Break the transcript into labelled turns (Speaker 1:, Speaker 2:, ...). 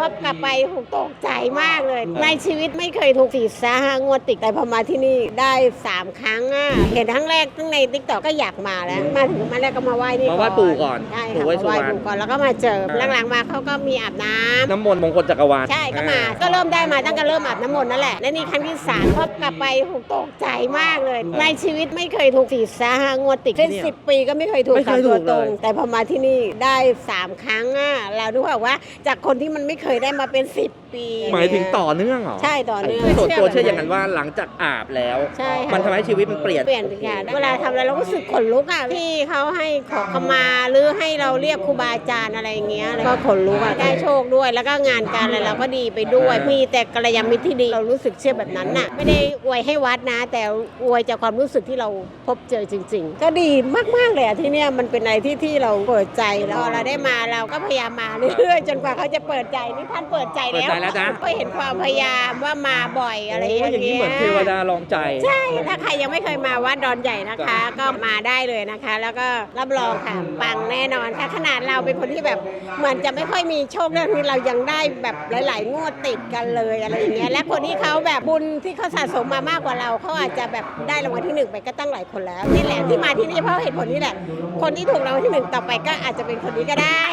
Speaker 1: พอกลับไปถูกตกใจมากเลย ในชีวิตไม่เคยถูกสี่สาหางวดติดแต่พอมาที่นี่ได้สามครั้งอะเห็นครั้งแรกตั้งในติ๊กต็อกก็อยากมาแล้ว มาถึงมาแรกก็มาไหว้นี่
Speaker 2: มาไหว้ปู่ก่อน
Speaker 1: ใช่
Speaker 2: ปู่
Speaker 1: ค่ะ
Speaker 2: ไหว้
Speaker 1: มาไหว้
Speaker 2: สุวรรณ
Speaker 1: ปู่ก่อนแล้วก็มาเจอ
Speaker 2: อ่า
Speaker 1: หลังๆมาเขาก็มีอาบน้ำ
Speaker 2: น้ำมนต์มงคลจักรวาล
Speaker 1: ใช่ก็มา ก็เริ่มได้มาตั้งแต่เริ่มอาบน้ำมนต์นั่นแหละและนี่ครั้งที่สามพอกลับไปถูกตกใจมากเลย ในชีวิตไม่เคยถูกสี่สาหางวดติดเป็นสิบปีก็ไม่เคยถูก
Speaker 2: ไม่เค
Speaker 1: สาม
Speaker 2: ยถู
Speaker 1: ตัว
Speaker 2: ก
Speaker 1: ตรง
Speaker 2: เลย
Speaker 1: แต่พอมาที่นี่ได้สามครั้งอะเราดูว่าว่าจากคนที่มันไม่เคยได้มาเป็นสิบปี
Speaker 2: หมายถึงต่อเนื่องเหรอ
Speaker 1: ใช่ต่อเนื่อง
Speaker 2: ส่วนตัว
Speaker 1: แบบ
Speaker 2: เชื่ออย่างนั้นว่าหลังจากอาบแล้ว
Speaker 1: ใช่ค่ะ
Speaker 2: มันทำให้ชีวิตมันเปลี่ยน
Speaker 1: เปลี่ยนไปค่ะเวลาทำอะไรเราก็รู้สึกขนลุกอะที่เขาให้ขอขมาหรือให้เราเรียกครูบาอาจารย์อะไรอย่างเงี้ยแล้วก็ขนลุกอะได้โชคด้วย แล้วก็งานการอะไรเราก็ดีไปด้วยมีแต่กัลยาณมิตรที่ดีเรารู้สึกเชื่อแบบนั้นน่ะไม่ได้อวยให้วัดนะ แต่อวยจากความรู้สึกที่เราพบเจอจริง ๆ ก็ดีมากๆเลยอะที่เนี่ยมันเป็นอะไรที่ที่เราเปิดใจแล้วพอเราได้มาเราก็พยายามมาเรื่อยๆจนกว่าเขาจะเปิดใจนี่ท่านเปิดใจแล้ว
Speaker 2: เปิดใจแล้วนะ
Speaker 1: ก็เห็นความพยายามว่ามาบ่อยอะไรอย่าง
Speaker 2: โอ้
Speaker 1: เงี้ย
Speaker 2: อย่างนี้เหมือนเทวดาลองใจ
Speaker 1: ใช่ ถ้าใครยังไม่เคยมาวัดดอนใหญ่นะคะ ก็มาได้เลยนะคะ แล้วก็รับรองค่ะ ปังแน่นอนค่ะ ขนาดเราเป็นคนที่แบบเหมือนจะไม่ค่อยมีโชคเรื่องนี้เรายังได้แบบหลาย ๆ งวดติดกันเลยอะไรอย่างเงี้ย และคนที่เขาแบบบุญที่เขาสะสมมามากกว่าเราเขาอาจจะแบบได้รางวัลที่หนึ่งไปก็ตั้งหลายคนแล้วนี่แหละที่มาที่นี่เพราะเหตุผลนี้แหละ คนที่ถูกรางวัลที่หนึ่งต่อไปก็อาจจะเป็นคนนี้ก็ได้